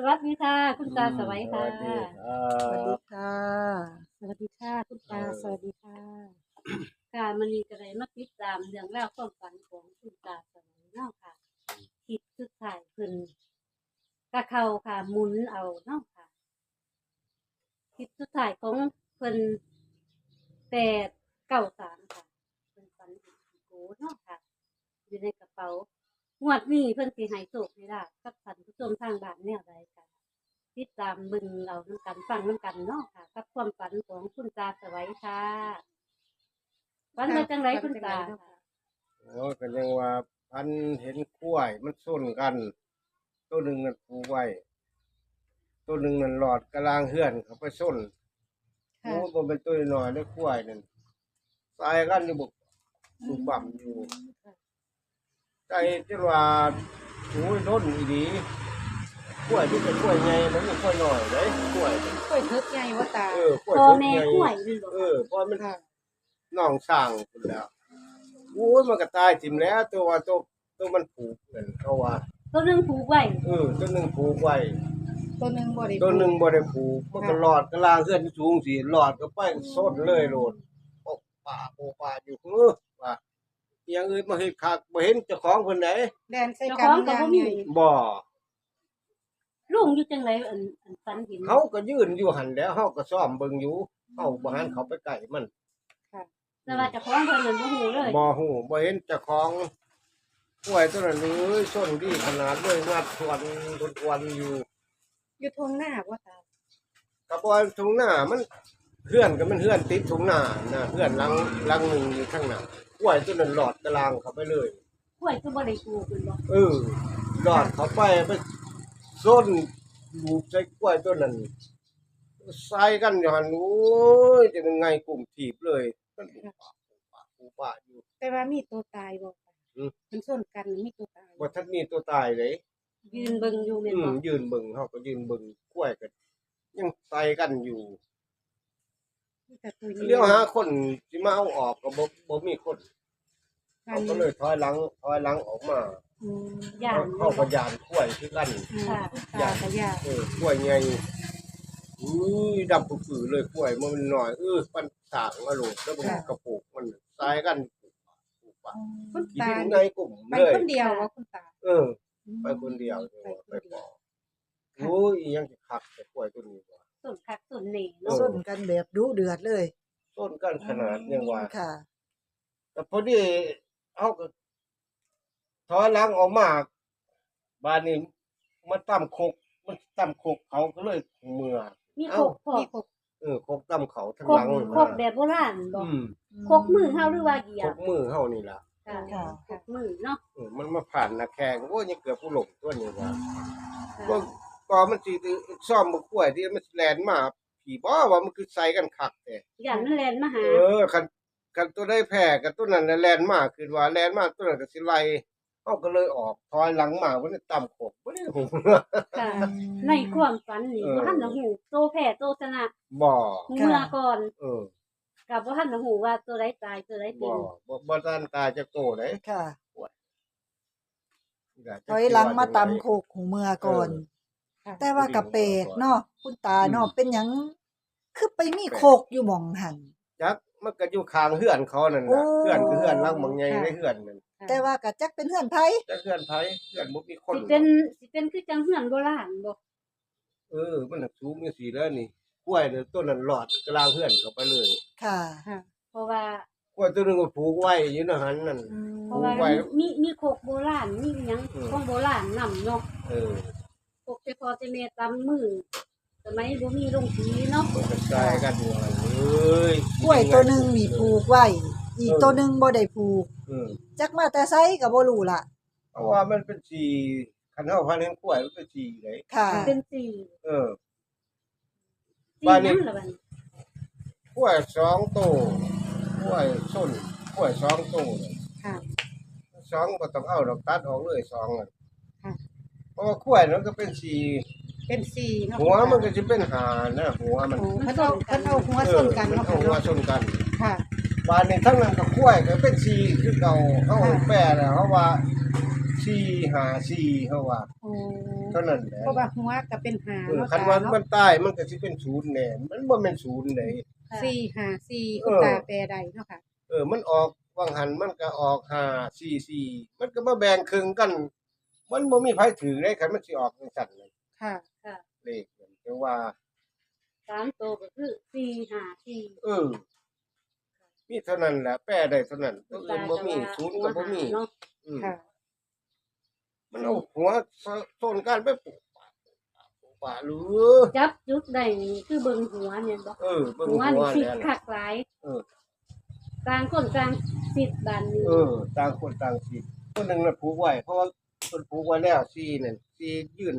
สวัสดีค่ะ คุณตาสวัยค่ะสวัสดีครัสวัสดีค่ะ สวัสดีค่ะ คุณตาสวัสดีค่ะ ค่ะมันนี้ก็ได้มาติดตามเรื่องราวความฝันของคุณตาสวัยเนาะค่ะคิดสุดท้ายเพิ่นกะเข้าค่ะหมุนเอาเนาะค่ะคิดสุดท้ายของเพิ่นแปดเก้าสามค่ะเพิ่นฝันเห็นผีโกเนาะค่ะ อยู่ในกระเป๋า งวดนี้เพิ่นสิให้โชคให้ลาบกับท่านผู้ชมทางบ้านแนวใดค่ะติดตามเบึงเราน้ำกันฟังน้ำกันเนาะค่ะ กับความฝันของคุณตาสวัยค่ะฝันมาจังไรคุณตาค่ะโอ้ยก็ยังว่าพันเห็นกล้วยมันส้นกัน ตัวหนึ่งนั่นปูไว้ตัวหนึ่งนั่นหลอดกระลางเฮือนเขาไปส้นโอ้ยบ่เป็นตัวน้อยได้กล้วยนั่นตายกันอยู่บุกบุกบ่ำอยู่ ใจที่ว่าโอ้ยล้นอีดีกล้วยที่เป็นกล้วยใหญ่มันไม่ค่อยน้อยเลยกล้วยนี่กล้วยเทิกใหญ่ว่าตาเออกล้วยพ่อเทิกแม่ใหญ่กล้วยนี่บอกเออเพราะมันค่ะน้องสร้างพุ่นแล้วโอ้ยมันก็ตายทิมแล้ว ตัวว่าตัวตัวมันผูกนั่นเขาว่า ตัวหนึงผูกไว้เออตัวหนึงผูกไว้ตัวหนึ่งบ่ได้ตัวหนึงบ่ได้ผูกมันก็หลอดกระลางเฮือนสูงสิหลอดก็ไปส้นเลยโลดโอ้ป่าโอป่าอยู่เออว่า อยังอื่นมาเฮ็ดคักบ่เห็นเจ้าของเพิ่นไดแดนใส่กันอย่างนี้บ่ลุงอยู่จังไรอันอันฝันเห็น เขาก็ยืนอยู่หั่นแหล้วเฮาก็ซ่อมเบิ่งอยู่เฮาบ่หันเขาไปใกล้มัน แต่ว่าเจะคล้าของเพิ่นนั่นบ่ฮู้เลย บ่ฮู้บ่เห็นเจ้าของกล้วยตัวนั้นเลยส้นดีขนาดเลยงัดทวนทวนๆอยู่อยู่ทงหน้าว่าตา กระบอนทุ่งหน้ามันเพื่อนก็มันเพื่อนติดทุ่งหน้านะเพื่อนหลังหลังหนึ่งอยู่ข้างหน้า กล้วยตัวนั้นหลอดกระลางเข้าไปเลย กล้วยก็บ่ได้ปลูกเพิ่นบ่เออหลอดเข้าไปไปส้นลูกใส่กล้วยตัวนั้นใส่กันอยู่หันโอ้ยจะเป็นไงกลุ่มถีบเลยมันปูปะปูปะปูปะอยู่ แต่ว่ามีตัวตายบ่ตาอืม มันส่วนกันมีตัวตายว่าท่านมีตัวตายเลย ยืนเบิ่งอยู่แม่นอืบ่มยืนเบิ่งเขาก็ยืนเบิ่งกล้วยกันยังใส่กันอยู่มี แต่ตัวนี้เลี้ยวหาคนที่มาเอาออกก็บ่บ่มีคนกัเขานก็เลยถอยหลังถอยหลังออกมาอืมย่านเข้าพยานกล้วยคือกันค่ะตากับยาเออกล้วยใหญ่อุ้ยดำปื้อๆเลยกล้วยมันหน่อยเออปันสางมาโลดแล้วมันกระปุกมันตายกันปลูกปะคุณกิตานในกลุ่มไปเลยคนเดียวว่าคุณตาเออ ไปคนเดียวเนี่ยไปปอกโอ้ยอีหยังจะคักแต่กล้วยตัวนี้ ว่าต้นคักต้นนี่เอเนาะอส้นกันแบบดุเดือดเลยต้นกันขนาดยังว่า ค่ะ แต่พอดีเอาก็ถอยหลังออกมาบ้านนี้มันตั้มคกมันตั้มคกเขาก็เลยเมื่อ มีเอ้าโคกพอมีครบเออคกตั้มเขาทั้งโคหกลังโคกแบบโบราณบ่อืมโคกมือเฮาหรือว่าเหยียคบกมือเฮานี่ล่ะค่ะค่ะโคกมือเนาะเออมันมาผ่านนาแข้งโอ้ยยังเกือบผู้หลงตัวนี้ว่าค่ะ ก็ ก็มันสิซ่อมบ่กล้วยที่มันสิแล่นมาผีบ่ว่ามันคือใส่กันคักแต่ย่านมันแล่นมาหาเออคันคันตัวได้แพ้กับตัวนั้นน่ะแล่นมาคือว่าแล่นมาตัวนั้นก็สิไล่เฮาก็เลยออกถอยหลังมาบ่ได้ต่ำคกบ่ได้หูค่ะในความฝันนี่เออบ่ทันได้ฮู้โตแพ้โตชนะบ่เมื่อก่อน เออกับบ่ทันได้ฮู้ว่าตัวใดตายตัวใดเป็บ่นบ่บ่ทันตายจะโตได้ค่ะอยากถจะอยหลังมาคิดว่ตำโคกหูเมือก่อนค่ะ แต่ว่ากะเปกเนาะคุณตาเนาะอืมเป็นหยังคือไปมีโคกอยู่หม่องหัน จักมันก็อยู่ข้างเฮือนเขานั่นโอ้น่ะเฮือนคือเฮือนหลังบางใหญ่ในเฮือนนั่นแต่ว่ากะจักเป็นเฮือนไผจักเฮือนไผเฮือนบ่มีคนสิเป็นสิเป็นคือจังเฮือนโบราณบ่เออ มันน่ะสูงจังซี่แล้วนี่กล้วยเนี่ยต้นนั้นหลอดกลางเฮือนเข้าไปเลยค่ะ ค่ะ เพราะว่า กล้วยตัวนึงก็ปลูกไว้อยู่ในหันนั่นอืมเพราะว่า ไว้มีมีโคกโบราณมีหยังอืม ของโบราณนํเนาะเออ โคกแต่พอแต่แม่ตำมือสมัยบ่มีโรงสีเนาะมันก็ใส่กันอยู่หั่นเอ้ยกล้วยตัวหนึงมีผูกไว้ อีกตัวหนึงบ่ได้ผูกเออจักมาแต่ไสก็บ่รู้ล่ะ เพราะว่ามันเป็นสีคันเฮาพันเห็นกล้วยมันเป็นสีเลยค่ะ เป็นสีเออ สีบ้านนี้ นั้นล่ะบัดนี้กล้วยสองโตกล้วยส้นกล้วยสองโตน่ะค่ะ สองก็ต้องเอาดอกตัดออกเลยสองอะค่ะเพ ราะว่ากล้วยมันก็เป็นสีเป็นสี่เนาะหัวมันก็จะเป็นหานะหัวมันโอ้เพิ่นเอาเพิ่นเอาหัวเอส่อวนกันมันเนาะเอาหัวชนกันค่ะ บานนี้ทั้งนั้นก็กล้วยก็เป็นสีคือเก่าเขาค่ะแปรแล้วเขาว่าสี่ห้าสี่เขาว่าโอ้เท่านั้นแหละเพราะว่าหัวก็เป็นหาเออเนาะคันตาว่าเนาะมันตายมันก็สิเป็นศูนย์แน่มันบ่แม่นศูนย์เลยค่ะสี่หาสี่คุณเออตาแปลใดเนาะค่ะ เออ มันออกวังหันมันก็ออกห้าสี่สี่มันก็มาแบ่งครึ่งกัน มันบ่มีไผถือได้คันมันสิออกจังซั่นเลยค่ะ ค่ะเลขมันแต่ว่า สามตัวก็คือสี่ห้าสี่เออ มีเท่านั้นแหละแปลได้เท่านั้นตัวอื่นบ่มีศูนย์ก็บ่มี เนาะอืมค่ะ มันเอาหัวโซนกันไปปลูกป่าปลูกป่าปลูกป่าหรือจับจุดได้นี่คือเบิ่งหัวเนี่ยบ่เออเบิ่งหัวหัวนี่สิแล้วคักหลายเออ กลางคนกลางสิบบันนี่เออ ต่างคนต่างสิตัวหนึงน่ะผูกไว้เพราะว่า เพิ่นผูกไว้แล้วซีนั่นซียื่น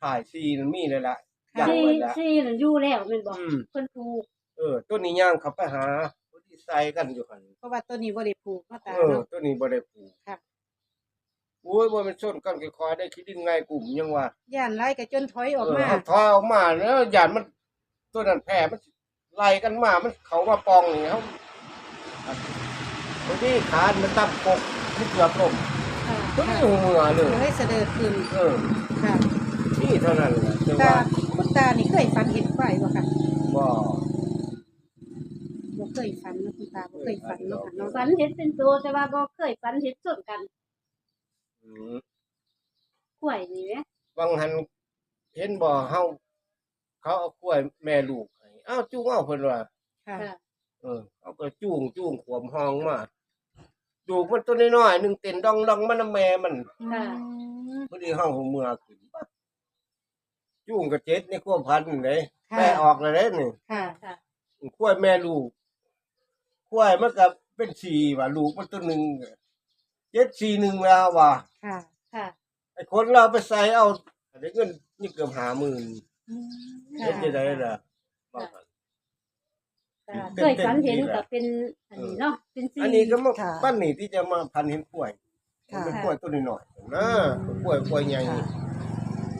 ถ่ายซีนั่นมีเลยล่ะย่างสี่ไว้แล้วสี่นั่นอยู่แล้วแม่นบ่อืมเพิ่นถูกเออตัวนี้ย่างเข้าไปหาผู้ที่ใส่กันอยู่หั่นเพราะว่าตัวนี้บ่ได้ผูกเนาะตาเออ เนาะ ตัวนี้บ่ได้ผูกค่ะโอ้ยบ่แมันชนกันค่อยๆได้คิดดินง่ายกลุ่มยังว่า ย่านไล่ก็จนถอยออกเออมาเอาถอยออกมาแล้วยานมันตัวนั้นแพ้มันไล่กันมา มันเขามาปองนี่เขาบางทีขาดมันตับกกที่เกือบล้ม ค่ะตัวนี้หัวเลยก็เลยเสด็จขึ้นเออค่ะนี่เท่านั้นแหละแต่ตาว่าคุณตานี่เคยฝันเห็นควายบ่ค่ะบ่บ่เคยฝันเนาะคุณตาบ่เคยฝันเนาะค่ะเนาะฝันเห็นเป็นตัวแต่ว่าบ่เคยฝันเห็นส่วนกันอืมกล้วยนี่แหมบางหันเห็นบ่เฮาเขาเอากล้วยแม่ลูกให้อ้าวจุ้งเอาเพิ่นว่า ค่ะ ค่ะ เออเอาก็จูงจูงขวมห้องมา ดูกมันตัวน้อยๆหนึงเต้นดองดองมันนะแม่มันค่ะอืมพอดีห้องหัวเมือขึ้นปั๊บจุ้งกับเจ็ดในขั้วพันธุ์เลยค่ะ แม่ออกเลยเด้นี่ค่ะค่ะ ขั้วแม่ลูกขั้วมันก็เป็นสี่ว่ะลูกมันตัวหนึ่งเจ็ดสี่หนึ่งแล้วว่ะค่ะค่ะ ไอ้คนเราไปใส่เอาได้เงินนี่เกือบหาหมื่นอืมค่ะเฮ็ดจะได้ล่ะค่ะค่ะเต้ เคนยฝันเห็นเต้นดีแหละก็เป็นอันนี้เนาะเป็นสี่อันนี้ก็มาค่ะปั้นนี่ที่จะมาพันเห็นกล้วยค่ะเป็นกล้วยตัวน้อยๆนะกล้วยกล้วยใหญ่ค่ะ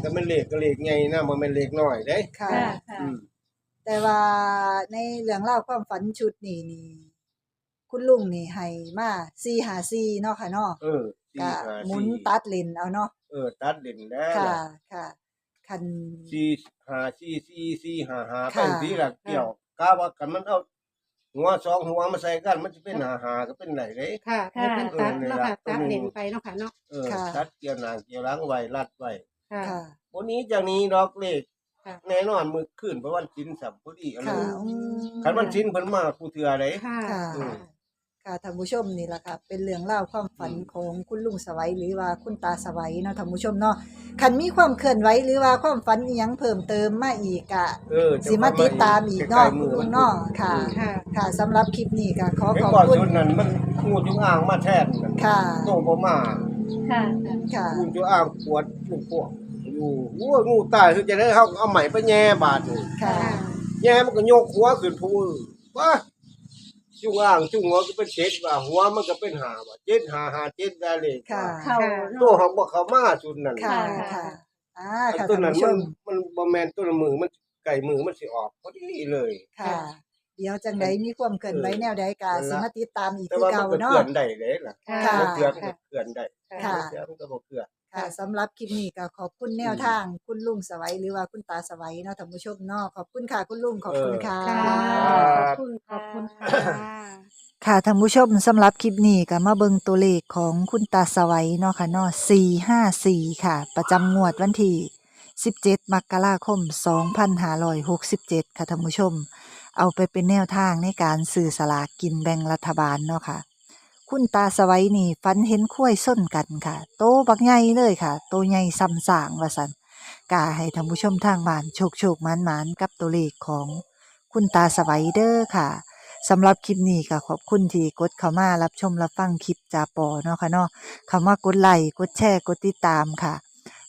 แต่มันเล็กก็เล็กใหญ่นะบ่แม่นเล็กน้อยเด้ค่ะ ค่ะค่ะอืมแต่ว่าในเรื่องเล่าวความฝันชุดนี้นี่คุณลุงนี่ให้มา454เนาะค่ะเนาะเออสี่ก็ห้าหมุนสี่ตัดเลนเอาเนาะเออตัดเด่นแล้วค่ะล่ะค่ะคัน สี่ห้าสี่สี่สี่ห้าห้าค่ะเป็นสีละเกี่ยว กาว่ากันมันเอาหัวสองหัวมาใส่กัน มันจะเป็นหาหาก็เป็นไหนเด้ค่ะให้เพิ่นตัดเนาะค่ะเออตัดนี่เลล่ะนไปเนาะค่ะเนาะ เออค่ะตัดเกี่ยวหนางเกี่ยวหล้างไว้รัดไว้ค่ะ ค่ะ วันนี้จากนี้ดอกเลขค่ะ แน่นอนมือขึ้นเพราะวันชิ้นสับพอดีอะไรค่ะอืมคันวันชิ้นเพิ่นมาผู้เถื่อไดค่ะ ค่ะ อืม ค่ะท่านผู้ชมนี่แหละค่ะ เป็นเรื่องเล่าวความฝันของคุณลุงสวัยหรือว่าคุณตาสวัยเนาะท่านผู้ชมเนาะคันมีความเคลื่อนไหวหรือว่าความฝันอีหยังเพิ่มเติมมาอีกอะเออสิมาติดตามอีกเนาะใล้ๆมืคุณลุงเนาะค่ะ ค่ะ ค่ะสำหรับคลิปนี้ก็ขอเห็นขอบบ่คุณชุดนั้นมันงูจงอางมาแทนกันค่ะโตบ่มาค่ะ ค่ะงูจงอางปวดลูกพวกอยู่โอ้ยงูตายคือจะได้เฮาเอาไหมไปแย่บาดนี่ค่ะแย่มันก็โยกหัวขึ้นพูนว่า จุงอ่างจุงหัวก็เป็นเจ็ดว่าหัวมันก็เป็นหาว่าเจ็ดหาหาเจ็ดได้เลยค่ะ เขาตัวเนาะเขาบอกเขามาจุดนั้นค่ะค่ะ ค่ะอ่าอันค่ะตัวท่านนั้นผู้ชมันมมันบ่แมนตัวมือมันไก่มือมันสิออกพอดีเลย ค่ะ เดี๋ยวจังใดมีความเคลื่อนไหวแนวใดก็สิมาติดตามอีกแต่คือว่าเก่ามันก็เนาะ เกลื่อนได้เลยล่ะค่ะค่ะ มันเกลื่อนมันก็เกลื่อนได้ค่ะเกลื่อนมันก็บ่เกลื่อน ค่ะสำหรับคลิปนี้ก็ขอบคุณแนวทาง คุณลุงสวัยหรือว่าคุณตาสวัยเนาะท่านผู้ชมเนาะขอบคุณค่ะคุณลุงขอบคุณค่ะค่ะขอบคุณขอบคุณค่ะค่ะท่านผู้ชมสำหรับคลิปนี้ก็มาเบิ่งตัวเลขของคุณตาสวัยเนาะค่ะเนาะ454 ค่ะ ประจำงวดวันที่ 17 มกราคม 2567 ค่ะท่านผู้ชม เอาไปเป็นแนวทางในการสื่อสลากกินแบ่งรัฐบาลเนาะค่ะ คุณตาสวัยนี่ฝันเห็นข้วยส้นกันค่ะ โตบักใหญ่เลยค่ะ โตใหญ่ซ้ำสางว่าสันกาให้ท่านผู้ชมทางบ้านโชคโชคหมานหมานกับตัวเลขของคุณตาสวัยเด้อค่ะสำหรับคลิปนี้ก็ขอบคุณที่กดเข้ามารับชมรับฟังคลิปจาปอเนาะค่ะเนาะคำว่ากดไลค์กดแชร์กดติดตามค่ะ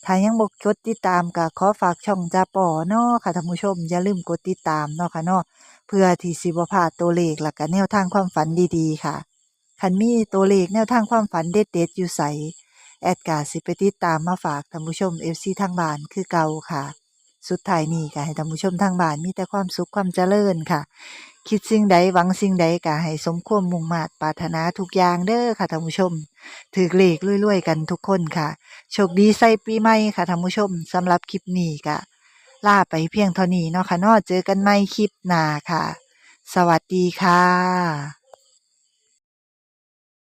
ถ้ายังบ่กดติดตามก็ขอฝากช่องจาปอเนาะค่ะท่านผู้ชมอย่าลืมกดติดตามเนาะค่ะเนาะเพื่อที่สิบพาตัวเลขและก็แนวทางความฝันดีๆค่ะ คันมีตัวเลขแนวทางความฝันเด็ดๆอยู่ใสแอดกาสิไปติดตามมาฝากท่านผู้ชม FC ทางบ้านคือเก่าค่ะ สุดท้ายนี้ก็ให้ท่านผู้ชมทางบ้านมีแต่ความสุขความเจริญค่ะ คิดสิ่งใดหวังสิ่งใดก็ให้สมความมุ่งมาตรปรารถนาทุกอย่างเด้อค่ะท่านผู้ชมถือเลขรวยๆกันทุกคนค่ะ โชคดีใส่ปีใหม่ค่ะท่านผู้ชมสำหรับคลิปนี้ก็ลาไปเพียงเท่านี้เนาะค่ะนาะเจอกันใหม่คลิปหน้าค่ะ สวัสดีค่ะ